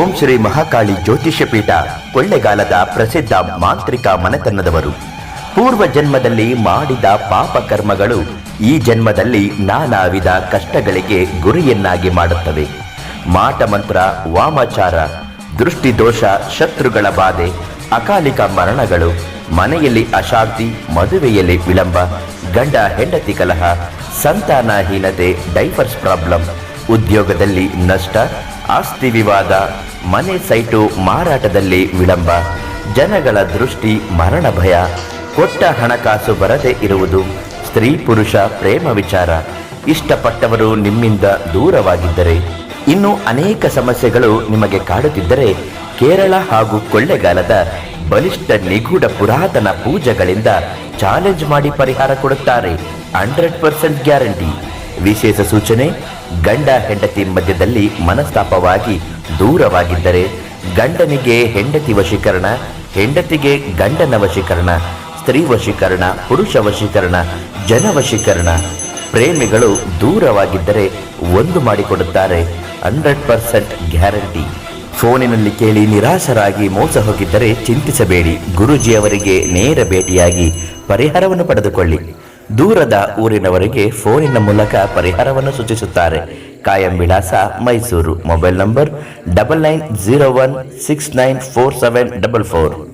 ಓಂ ಶ್ರೀ ಮಹಾಕಾಳಿ ಜ್ಯೋತಿಷ್ಯ ಪೀಠ ಕೊಳ್ಳೆಗಾಲದ ಪ್ರಸಿದ್ಧ ಮಾಂತ್ರಿಕ ಮನೆತನದವರು. ಪೂರ್ವ ಜನ್ಮದಲ್ಲಿ ಮಾಡಿದ ಪಾಪ ಕರ್ಮಗಳು ಈ ಜನ್ಮದಲ್ಲಿ ನಾನಾ ವಿಧ ಕಷ್ಟಗಳಿಗೆ ಗುರಿಯನ್ನಾಗಿ ಮಾಡುತ್ತವೆ. ಮಾಟ ಮಂತ್ರ, ವಾಮಾಚಾರ ದೃಷ್ಟಿದೋಷ ಶತ್ರುಗಳ ಬಾಧೆ, ಅಕಾಲಿಕ ಮರಣಗಳು, ಮನೆಯಲ್ಲಿ ಅಶಾಂತಿ, ಮದುವೆಯಲ್ಲಿ ವಿಳಂಬ, ಗಂಡ ಹೆಂಡತಿ ಕಲಹ, ಸಂತಾನಹೀನತೆ, ಡೈವರ್ಸ್ ಪ್ರಾಬ್ಲಮ್, ಉದ್ಯೋಗದಲ್ಲಿ ನಷ್ಟ ಆಸ್ತಿ ವಿವಾದ, ಮನೆ ಸೈಟು ಮಾರಾಟದಲ್ಲಿ ವಿಳಂಬ, ಜನಗಳ ದೃಷ್ಟಿ ಮರಣ ಭಯ, ಕೊಟ್ಟ ಹಣಕಾಸು ಬರದೇ ಇರುವುದು, ಸ್ತ್ರೀ ಪುರುಷ ಪ್ರೇಮ ವಿಚಾರ. ಇಷ್ಟಪಟ್ಟವರು ನಿಮ್ಮಿಂದ ದೂರವಾಗಿದ್ದರೆ, ಇನ್ನು ಅನೇಕ ಸಮಸ್ಯೆಗಳು ನಿಮಗೆ ಕಾಡುತ್ತಿದ್ದರೆ, ಕೇರಳ ಹಾಗೂ ಕೊಳ್ಳೆಗಾಲದ ಬಲಿಷ್ಠ ನಿಗೂಢ ಪುರಾತನ ಪೂಜೆಗಳಿಂದ ಚಾಲೆಂಜ್ ಮಾಡಿ ಪರಿಹಾರ ಕೊಡುತ್ತಾರೆ. Hundred percent guarantee. ವಿಶೇಷ ಸೂಚನೆ, ಗಂಡ ಹೆಂಡತಿ ಮಧ್ಯದಲ್ಲಿ ಮನಸ್ತಾಪವಾಗಿ ದೂರವಾಗಿದ್ದರೆ ಗಂಡನಿಗೆ ಹೆಂಡತಿ ವಶೀಕರಣ, ಹೆಂಡತಿಗೆ ಗಂಡನ ವಶೀಕರಣ, ಸ್ತ್ರೀ ವಶೀಕರಣ, ಪುರುಷ ವಶೀಕರಣ, ಜನ ವಶೀಕರಣ. ಪ್ರೇಮಿಗಳು ದೂರವಾಗಿದ್ದರೆ ಒಂದು ಮಾಡಿಕೊಡುತ್ತಾರೆ, ಹಂಡ್ರೆಡ್ ಪರ್ಸೆಂಟ್ ಗ್ಯಾರಂಟಿ. ಫೋನಿನಲ್ಲಿ ಕೇಳಿ ನಿರಾಶರಾಗಿ ಮೋಸ ಹೋಗಿದ್ದರೆ ಚಿಂತಿಸಬೇಡಿ. ಗುರುಜಿಯವರಿಗೆ ನೇರ ಭೇಟಿಯಾಗಿ ಪರಿಹಾರವನ್ನು ಪಡೆದುಕೊಳ್ಳಿ. ದೂರದ ಊರಿನವರಿಗೆ ಫೋನಿನ ಮೂಲಕ ಪರಿಹಾರವನ್ನು ಸೂಚಿಸುತ್ತಾರೆ. ಕಾಯಂ ವಿಳಾಸ Mysore. Mobile number double nine zero one six nine four seven double four.